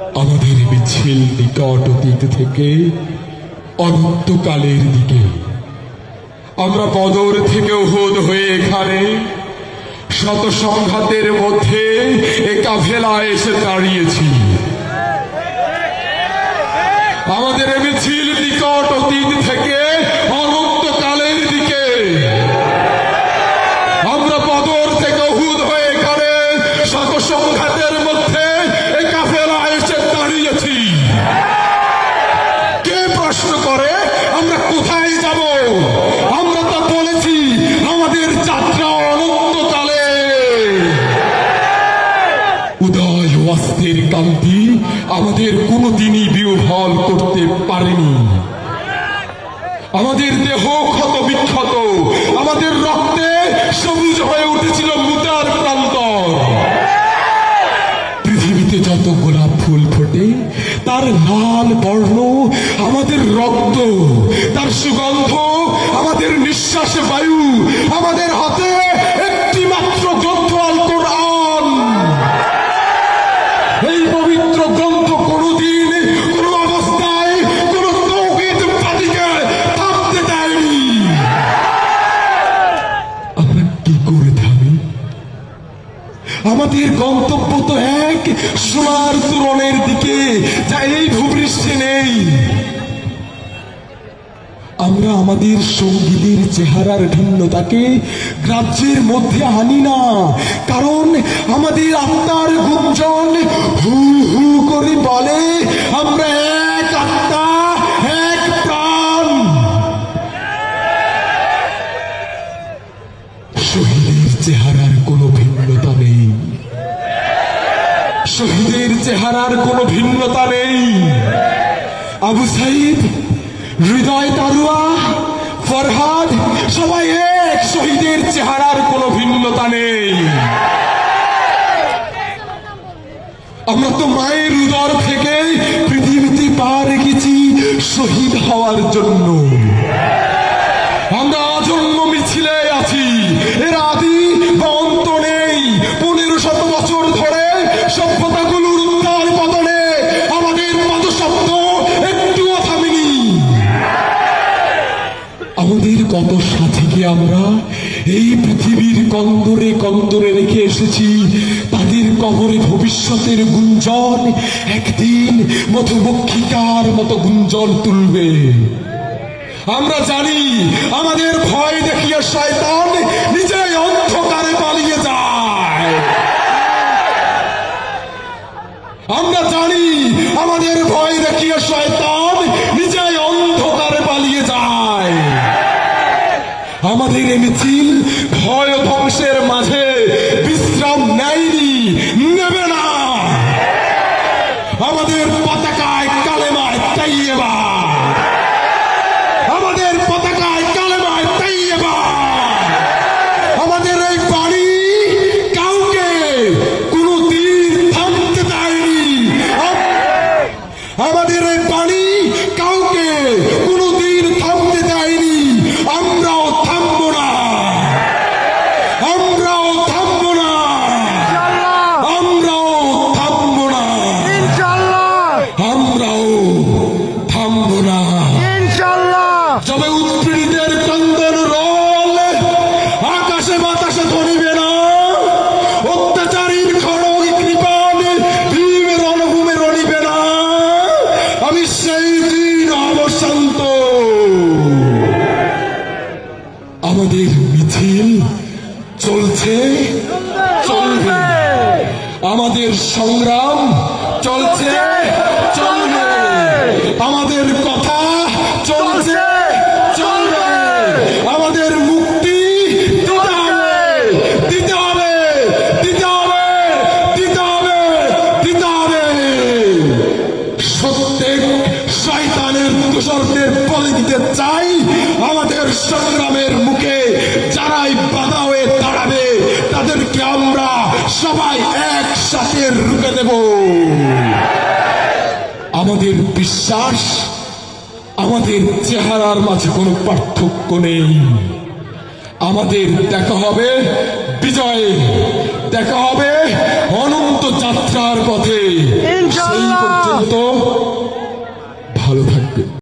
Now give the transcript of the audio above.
আমাদের মিছিল নিকট অতীত থেকে অনন্তকালের দিকে। আমরা বদর থেকে উহুদ হয়ে এখানে শত সংঘাতের মধ্যে এ কাফেলা এসে দাঁড়িয়েছি। আমাদের মিছিল নিকট অতীত থেকে হয়ে সংঘাতের মধ্যে আমাদের কোনোদিনই বিহল করতে পারেনি। আমাদের দেহ ক্ষত বিক্ষত, আমাদের রক্তে সবুজ হয়ে উঠেছিল মুতার প্রান্তর। পৃথিবীতে যত গোলাপ ফুল ফোটে, তার লাল বর্ণ আমাদের রক্ত, তার সুগন্ধ আমাদের নিঃশ্বাসে বায়ু, আমাদের হাতে আমাদের গন্তব্য তো এক, সোনার তুরনের দিকে, যা এই ভূপৃষ্ঠে নেই। আমরা আমাদের সঙ্গীদের চেহারার ভিন্নতাকে গ্রাহ্যের মধ্যে আনি না, কারণ আমাদের আত্মার গুঞ্জন হু হু করে বলে, আমরা এক আত্মা, এক প্রাণ। শহীদের চেহারার কোনো ভিন্নতা নেই। শহীদের চেহারার কোনো ভিন্নতা নেই। আবু সাইদ, হৃদয় তারুয়া, ফরহাদ, সবাই এক। শহীদের চেহারার কোনো ভিন্নতা নেই। আমরা তো মায়ের উদর থেকে পৃথিবীতে পা রেখেছি শহীদ হওয়ার জন্য। কত সাথীকে আমরা এই পৃথিবীর কন্দরে কন্দরে রেখে এসেছি। তাদের কবরে ভবিষ্যতের গুঞ্জন একদিন মধুমক্ষিকার মতো গুঞ্জন তুলবে। আমরা জানি আমাদের ভয় দেখিয়ে শয়তান নিজেই অন্ধকারে পালিয়ে যায়। আমরা জানি আমাদের ভয় দেখিয়ে শয়তান নিজেই অন্ধকারে পালিয়ে যায় আমাদের এই মিছিল ভয় ও ধ্বংসের মাঝে আমাদের মিছিল চলছে, চলবে। আমাদের সংগ্রাম চলছে, চলবে। আমাদের কথা চলছে, চলবে। আমাদের মুক্তি দিতে হবে দিতে হবে দিতে হবে দিতে হবে দিতে হবে। প্রত্যেক শয়তানের, দোষরদের বলে দিতে চাই আমাদের সংগ্রামের আমাদের বিশ্বাস আমাদের চেহারার মাঝে কোনো পার্থক্য নেই। আমাদের দেখা হবে বিজয়ে দেখা হবে অনন্ত যাত্রার পথে। সেই পর্যন্ত